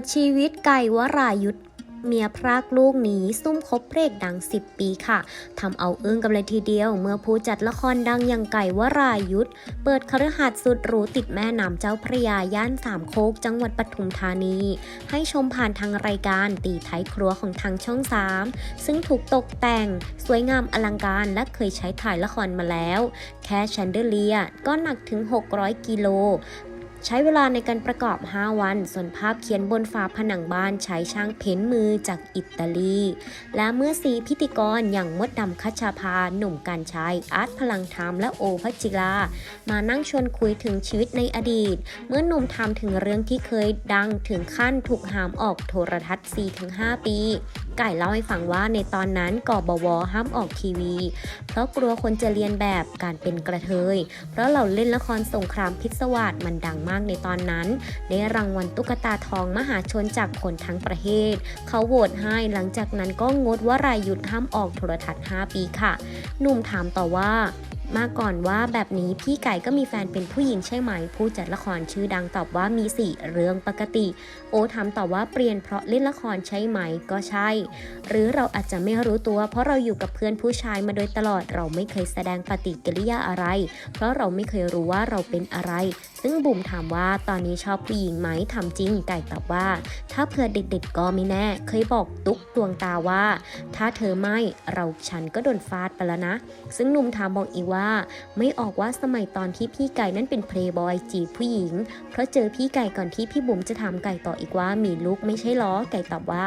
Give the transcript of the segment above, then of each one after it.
ดชีวิตไก่วรายุทธเมียพรากลูกหนีซุ่มคบเพลกดัง 10 ปีค่ะทำเอาอึ้งกันเลยทีเดียว เมื่อผู้จัดละครดังอย่างไก่วรายุทธเปิดคฤหัสถ์สุดหรูติดแม่น้ำเจ้าพระยาย่านสามโคกจังหวัดปทุมธานี ให้ชมผ่านทางรายการตีท้ายครัวของทางช่อง 3 ซึ่งถูกตกแต่ง สวยงามอลังการและเคยใช้ถ่ายละครมาแล้ว แค่แชนเดอเลียก็หนักถึง 600 กิโล ใช้เวลาในการประกอบ 5 วัน ส่วนภาพเขียนบนฝาผนังบ้านใช้ช่างเพ้นมือจากอิตาลี และเมื่อสีพิธีกรอย่างมดดำคัชชาภาหนุ่มการชัย อาร์ตพลังธรรมและโอพัจิลา มานั่งชวนคุยถึงชีวิตในอดีต เมื่อหนุ่มทำถึงเรื่องที่เคยดังถึงขั้นถูกหามออกโทรทัศน์4-5 ปี ไก่เล่าให้ฟังว่าในตอนนั้นกบวห้ามออกทีวี เพราะกลัวคนจะเรียนแบบการเป็นกระเทย เพราะเราเล่นละครสงครามพิศวาสมันดังมากในตอนนั้น ได้รางวัลตุ๊กตาทองมหาชนจากคนทั้งประเทศ เขาโหวตให้หลังจากนั้นก็งดว่ารายหยุดห้ามออกโทรทัศน์ 5 ปีค่ะ หนุ่มถามต่อว่า มาก่อนว่าแบบนี้พี่ไก่ก็มีแฟนเป็นผู้หญิงใช่ไหม ผู้จัดละครชื่อดังตอบว่ามีสี่เรื่องปกติ โอถามตอบว่าเปลี่ยนเพราะเล่นละครใช่ไหมก็ใช่ หรือเราอาจจะไม่รู้ตัว เพราะเราอยู่กับเพื่อนผู้ชายมาโดยตลอดเราไม่เคยแสดงปฏิกิริยาอะไร เพราะเราไม่เคยรู้ว่าเราเป็นอะไร ซึ่งบุ๋มถามว่าตอนนี้ชอบผู้หญิงไหมทำจริง ไก่ตอบว่า ถ้าเผื่อเด็กๆก็ไม่แน่ เคยบอกตุ๊กดวงตาว่า ถ้าเธอไม่เราฉันก็โดนฟาดไปแล้วนะ ซึ่งหนุ่มถามบอกอีกว่า ไม่ออกว่าสมัยตอนที่พี่ไก่นั้นเป็นเพลย์บอยจีบผู้หญิง เพราะเจอพี่ไก่ก่อนที่พี่บุ๋มจะถามไก่ต่ออีกว่ามีลูกไม่ใช่ล้อไก่ตอบว่า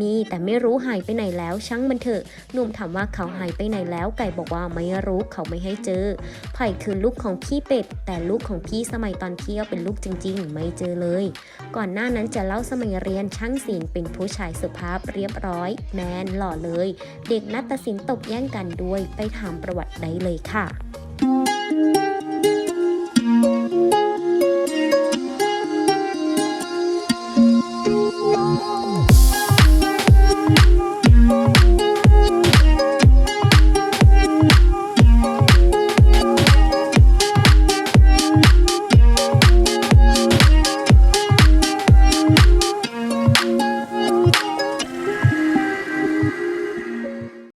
มีแต่ไม่รู้หายไปไหนแล้วช่างมันเถอะหนุ่มถามว่าเขาหายไปไหนแล้วไก่บอกว่าไม่รู้เขาไม่ให้เจอไผ่คือลูกของพี่เป็ดแต่ลูกของพี่สมัยตอนเที่ยวเป็นลูกจริง ๆ ไม่เจอเลย ก่อนหน้านั้นจะเล่าสมัยเรียนช่างศิลป์เป็นผู้ชายสุภาพเรียบร้อย แมนหล่อเลย เด็กนัตศิลป์ตบแย่งกันด้วยไปถามประวัติได้เลยค่ะ